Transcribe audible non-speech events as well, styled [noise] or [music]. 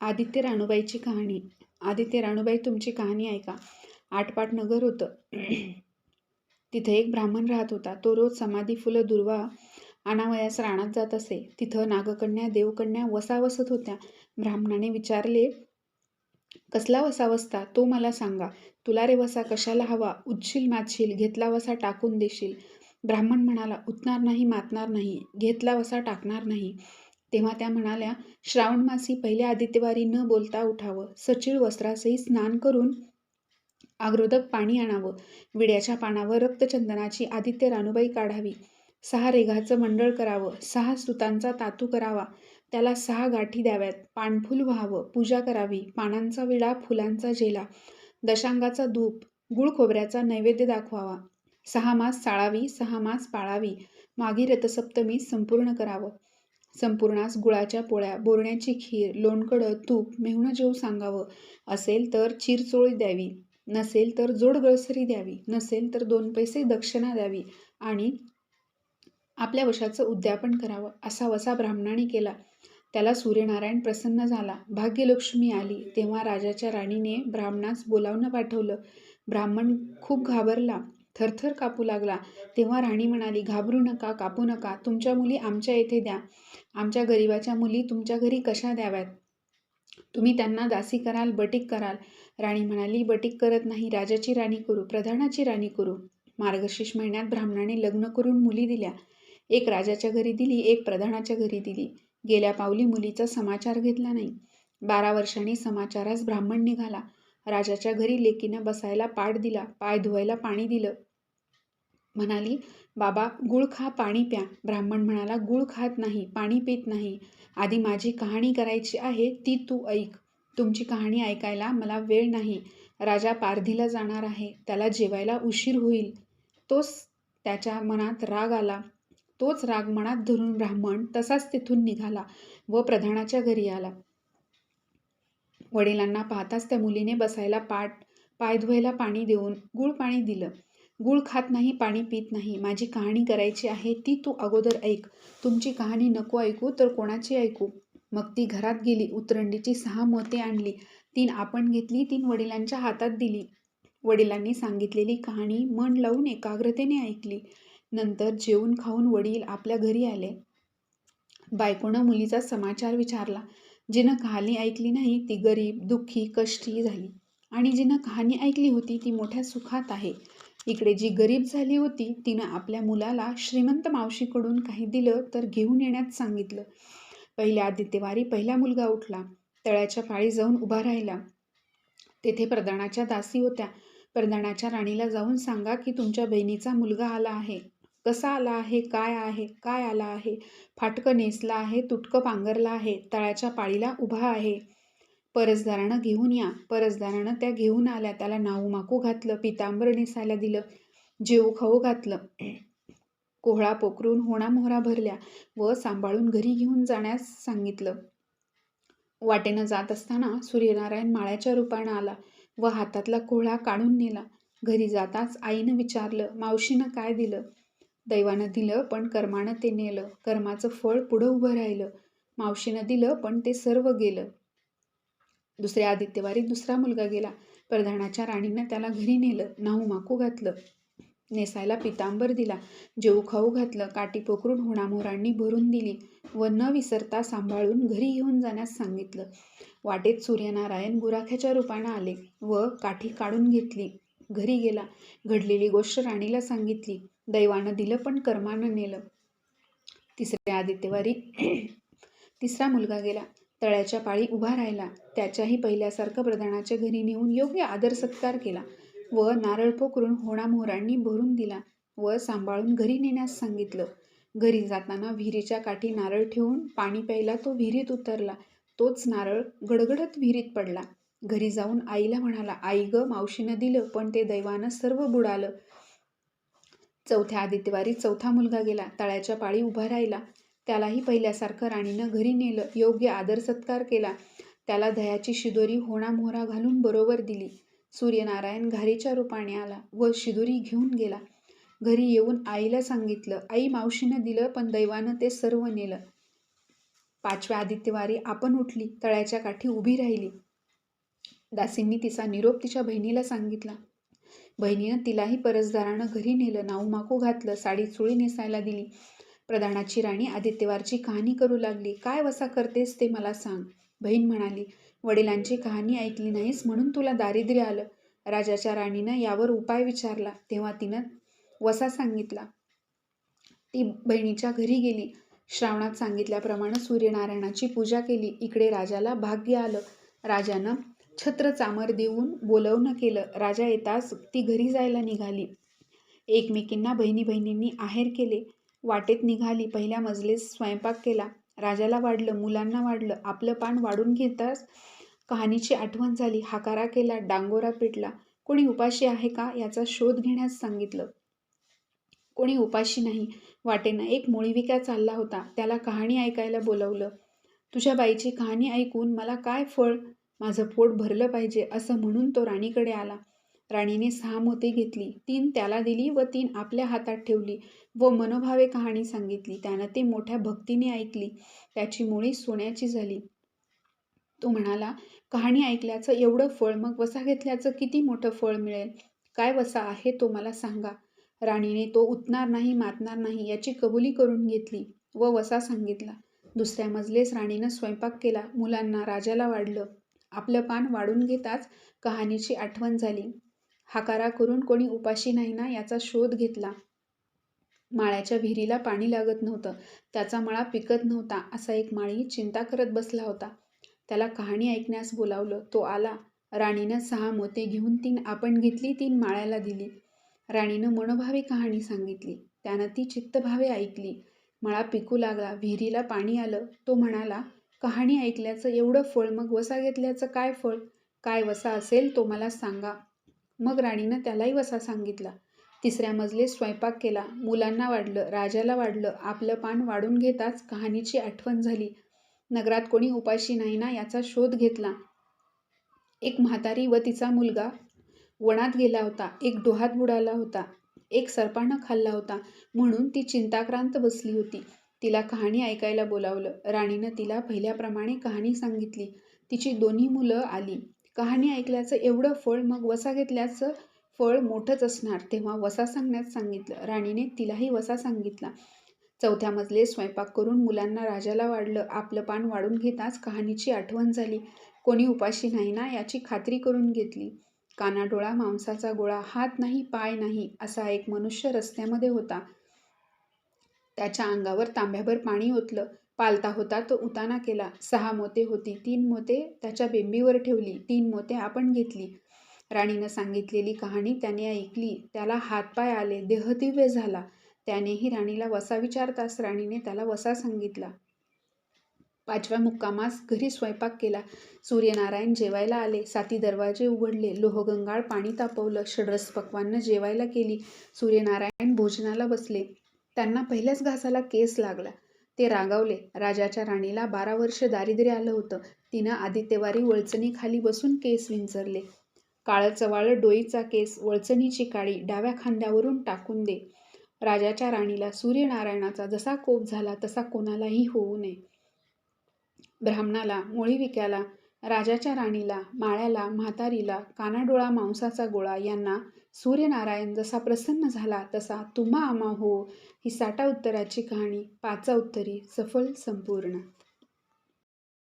आदित्य राणूबाईची कहाणी. आदित्य राणूबाई तुमची कहाणी ऐका. आटपाट नगर होतं. तिथे एक ब्राह्मण राहत होता. तो रोज समाधी फुलं दुर्वा आणावयास रानात जात असे. तिथं नागकन्या देवकन्या वसा वसत होत्या. ब्राह्मणाने विचारले कसला वसा वसता तो मला सांगा. तुला रे वसा कशाला हवा? उच्छील मातशील घेतला वसा टाकून देशील. ब्राह्मण म्हणाला उतणार नाही मातणार नाही. घेतला वसा टाकणार नाही. तेव्हा त्या म्हणाल्या श्रावण मासी पहिल्या आदित्यवारी न बोलता उठावं. सचिळ वस्त्रासही स्नान करून आग्रोदक पाणी आणावं. विड्याच्या पानावर रक्तचंदनाची आदित्य रानूबाई काढावी. सहा रेघाचं मंडळ करावं. सहा सुतांचा तातू करावा. त्याला सहा गाठी द्याव्यात. पाणफुल व्हावं. पूजा करावी. पानांचा विडा फुलांचा झेला दशांगाचा धूप. गुळ खोबऱ्याचा नैवेद्य दाखवावा. सहा मास चाळावी. सहा मास पाळावी. मागी रथसप्तमी संपूर्ण करावं. संपूर्णास गुळाच्या पोळ्या बोरण्याची खीर लोणकडं तूप मेहुणं जेव सांगावं. असेल तर चिरचोळी द्यावी नसेल तर जोड गळसरी द्यावी नसेल तर दोन पैसे दक्षिणा द्यावी आणि आपल्या वशाचं उद्यापन करावं असा वसा ब्राह्मणाने केला. त्याला सूर्यनारायण प्रसन्न झाला. भाग्यलक्ष्मी आली. तेव्हा राजाच्या राणीने ब्राह्मणास बोलावणं पाठवलं. ब्राह्मण खूप घाबरला. थरथर कापू लागला. तेव्हा राणी म्हणाली घाबरू नका कापू नका. तुमच्या मुली आमच्या येथे द्या. आमच्या गरिबाच्या मुली तुमच्या घरी कशा द्याव्यात? तुम्ही त्यांना दासी कराल बटीक कराल. राणी म्हणाली बटीक करत नाही. राजाची राणी करू प्रधानाची राणी करू. मार्गशीर्ष महिन्यात ब्राह्मणाने लग्न करून मुली दिल्या. एक राजाच्या घरी दिली एक प्रधानाच्या घरी दिली. गेल्या पावली मुलीचा समाचार घेतला नाही. बारा वर्षांनी समाचारास ब्राह्मण निघाला. राजाच्या घरी लेकीनं बसायला पाठ दिला पाय धुवायला पाणी दिलं. म्हणाली बाबा गुळ खा पाणी प्या. ब्राह्मण म्हणाला गुळ खात नाही पाणी पित नाही. आधी माझी कहाणी करायची आहे ती तू ऐक. तुमची कहाणी ऐकायला मला वेळ नाही. राजा पारधीला जाणार आहे. त्याला जेवायला उशीर होईल. तोच त्याच्या मनात राग आला. तोच राग मनात धरून ब्राह्मण तसाच तिथून निघाला व प्रधानाच्या घरी आला. वडिलांना पाहताच त्या मुलीने बसायला पाठ पाय धुवायला पाणी देऊन गुळ पाणी दिलं. गुळ खात नाही पाणी पित नाही. माझी कहाणी करायची आहे ती तू अगोदर ऐक. तुमची कहाणी नको ऐकू तर कोणाची ऐकू? मग ती घरात गेली उतरंडीची सहा मते आणली. तीन आपण घेतली तीन वडिलांच्या हातात दिली. वडिलांनी सांगितलेली कहाणी मन लावून एकाग्रतेने ऐकली. नंतर जेवून खाऊन वडील आपल्या घरी आले. बायकोनं मुलीचा समाचार विचारला. जिनं कहाणी ऐकली नाही ती गरीब दुःखी कष्टी झाली. आणि जिनं कहाणी ऐकली होती ती मोठ्या सुखात आहे. इकडे जी गरीब झाली होती तिनं आपल्या मुलाला श्रीमंत मावशीकडून काही दिलं तर घेऊन येण्यात सांगितलं. पहिल्या आदित्यवारी पहिला मुलगा उठला. तळ्याच्या पाळी जाऊन उभा राहिला. तेथे प्रधानाच्या दासी होत्या. प्रधानाच्या राणीला जाऊन सांगा की तुमच्या बहिणीचा मुलगा आला आहे. कसा आला आहे? काय आहे? काय आला आहे? फाटकं नेसला आहे तुटकं पांघरला आहे तळ्याच्या पाळीला उभा आहे. परसदारानं घेऊन या. परसदारानं त्या घेऊन आल्या. त्याला नाऊ माकू घातलं. पितांबर नेसायला दिलं. जेऊ खाऊ घातलं. कोहळा पोखरून होणा मोहरा भरल्या व सांभाळून घरी घेऊन जाण्यास सांगितलं. वाटेनं जात असताना सूर्यनारायण माळ्याच्या रूपानं आला व हातातला कोहळा काढून नेला. घरी जाताच आईनं विचारलं मावशीनं काय दिलं? दैवानं दिलं पण कर्मानं ते नेलं. कर्माचं फळ पुढं उभं राहिलं. मावशीनं दिलं पण ते सर्व गेलं. दुसऱ्या आदित्यवारीत दुसरा मुलगा गेला. प्रधानाच्या राणीनं त्याला घरी नेलं नाहू माकू घातलं नेसायला पितांबर दिला जेऊ खाऊ घातलं काठी पोखरून होणामोरांनी भरून दिली व न विसरता सांभाळून घरी घेऊन जाण्यास सांगितलं. वाटेत सूर्यनारायण गुराख्याच्या रूपानं आले व काठी काढून घेतली. घरी गेला. घडलेली गोष्ट राणीला सांगितली. दैवानं दिलं पण कर्मानं नेलं. तिसऱ्या आदित्यवारी [clears throat] तिसरा मुलगा गेला. तळ्याच्या पाळी उभा राहिला. त्याच्याही पहिल्यासारखं प्रधानाच्या घरी नेऊन योग्य आदर सत्कार केला व नारळ पोकरून होणामोहरांनी भरून दिला व सांभाळून घरी नेण्यास सांगितलं. घरी जाताना विहिरीच्या काठी नारळ ठेवून पाणी प्यायला तो विहिरीत उतरला. तोच नारळ गडगडत विहिरीत पडला. घरी जाऊन आईला म्हणाला आई ग मावशीनं दिलं पण ते दैवानं सर्व बुडालं. चौथ्या आदित्यवारी चौथा मुलगा गेला. तळ्याच्या पाळी उभा राहिला. त्यालाही पहिल्यासारखं राणीनं घरी नेलं योग्य आदर सत्कार केला. त्याला दह्याची शिदोरी होणा मोहरा घालून बरोबर दिली. सूर्यनारायण घारीच्या रूपाने आला व शिदोरी घेऊन गेला. घरी येऊन आईला सांगितलं आई मावशीनं दिलं पण दैवानं ते सर्व नेलं. पाचव्या आदित्यवारी आपण उठली तळ्याच्या काठी उभी राहिली. दासींनी तिचा निरोप तिच्या बहिणीला सांगितला. बहिणीनं तिलाही परसदारानं घरी नेलं नाऊमाकू घातलं साडी चुळी नेसायला दिली. प्रधानाची राणी आदित्यवारची कहाणी करू लागली. काय वसा करतेस ते मला सांग बहीण म्हणाली. वडिलांची कहाणी ऐकली नाहीस म्हणून तुला दारिद्र्य आलं. राजाच्या राणीनं यावर उपाय विचारला. तेव्हा तिनं वसा सांगितला. ती बहिणीच्या घरी गेली. श्रावणात सांगितल्याप्रमाणे सूर्यनारायणाची पूजा केली. इकडे राजाला भाग्य आलं. राजानं छत्र चामर देऊन बोलवणं केलं. राजा येताच ती घरी जायला निघाली. एकमेकींना बहिणी बहिणींनी आहेर केले. वाटेत निघाली पहिल्या मजलेस स्वयंपाक केला. राजाला वाढलं मुलांना वाढलं आपलं पान वाढून घेताच कहाणीची आठवण झाली. हाकारा केला डांगोरा पिटला. कोणी उपाशी आहे का याचा शोध घेण्यास सांगितलं. कोणी उपाशी नाही वाटेनं एक मुळीविका चालला होता. त्याला कहाणी ऐकायला बोलवलं. तुझ्या बाईची कहाणी ऐकून मला काय फळ माझं पोट भरलं पाहिजे असं म्हणून तो राणीकडे आला. राणीने सहा मोती घेतली. तीन त्याला दिली व तीन आपल्या हातात ठेवली व मनोभावे कहाणी सांगितली. त्यानं ते मोठ्या भक्तीने ऐकली. त्याची मुळी सोन्याची झाली. तो म्हणाला कहाणी ऐकल्याचं एवढं फळ मग वसा घेतल्याचं किती मोठं फळ मिळेल? काय वसा आहे तो मला सांगा. राणीने तो उतणार नाही मातणार नाही याची कबुली करून घेतली व वसा सांगितला. दुसऱ्या मजलेस राणीनं स्वयंपाक केला. मुलांना राजाला वाढलं. आपलं पान वाढून घेताच कहाणीची आठवण झाली. हाकारा करून कोणी उपाशी नाही ना याचा शोध घेतला. माळ्याच्या विहिरीला पाणी लागत नव्हतं. त्याचा मळा पिकत नव्हता असा एक माळी चिंता करत बसला होता. त्याला कहाणी ऐकण्यास बोलावलं. तो आला. राणीनं सहा मोते घेऊन तीन आपण घेतली तीन माळ्याला दिली. राणीनं मनोभावे कहाणी सांगितली. त्यानं ती चित्तभावे ऐकली. मळा पिकू लागला. विहिरीला पाणी आलं. तो म्हणाला कहाणी ऐकल्याचं एवढं फळ मग वसा घेतल्याचं काय फळ? काय वसा असेल तो मला सांगा. मग राणीनं त्यालाही वसा सांगितला. तिसऱ्या मजले स्वयंपाक केला. मुलांना वाढलं राजाला वाढलं. आपलं पान वाढून घेताच कहाणीची आठवण झाली. नगरात कोणी उपाशी नाही ना याचा शोध घेतला. एक म्हातारी व तिचा मुलगा वनात गेला होता. एक डोहात बुडाला होता. एक सर्पानं खाल्ला होता. म्हणून ती चिंताक्रांत बसली होती. तिला कहाणी ऐकायला बोलावलं. राणीनं तिला पहिल्याप्रमाणे कहाणी सांगितली. तिची दोन्ही मुलं आली. कहाणी ऐकल्याचं एवढं फळ मग वसा घेतल्याचं फळ मोठंच असणार. तेव्हा वसा सांगण्यास सांगितलं. राणीने तिलाही वसा सांगितला. चौथ्या मजले स्वयंपाक करून मुलांना राजाला वाढलं. आपलं पान वाढून घेताच कहाणीची आठवण झाली. कोणी उपाशी नाही ना याची खात्री करून घेतली. कानाडोळा मांसाचा गोळा हात नाही पाय नाही असा एक मनुष्य रस्त्यामध्ये होता. त्याच्या अंगावर तांब्याभर पाणी ओतलं. पालता होता. तो उताना केला. सहा मोते होती. तीन मोते त्याच्या बेंबीवर ठेवली. तीन मोते आपण घेतली. राणीनं सांगितलेली कहाणी त्याने ऐकली. त्याला हातपाय आले. देहदिव्य झाला. त्यानेही राणीला वसा विचारताच राणीने त्याला वसा सांगितला. पाचव्या मुक्कामास घरी स्वयंपाक केला. सूर्यनारायण जेवायला आले. साती दरवाजे उघडले. लोहगंगाळ पाणी तापवलं. षडरस पकवानं जेवायला केली. सूर्यनारायण भोजनाला बसले. त्यांना पहिल्याच घासाला केस लागला. ते रागावले. राजाच्या राणीला बारा वर्ष दारिद्र्य आलं होतं. तिनं आदित्यवारी वळचणीखाली बसून केस विंचरले. काळं चवाळं डोईचा केस वळचणीची काळी डाव्या खांद्यावरून टाकून दे. राजाच्या राणीला सूर्यनारायणाचा जसा कोप झाला तसा कोणालाही होऊ नये. ब्राह्मणाला मोळीविक्याला राजाच्या राणीला माळ्याला म्हातारीला कानाडोळा मांसाचा गोळा यांना सूर्यनारायण जसा प्रसन्न झाला तसा तुम्हा आमा हो. ही साठा उत्तराची कहाणी पाचा उत्तरी सफल संपूर्ण.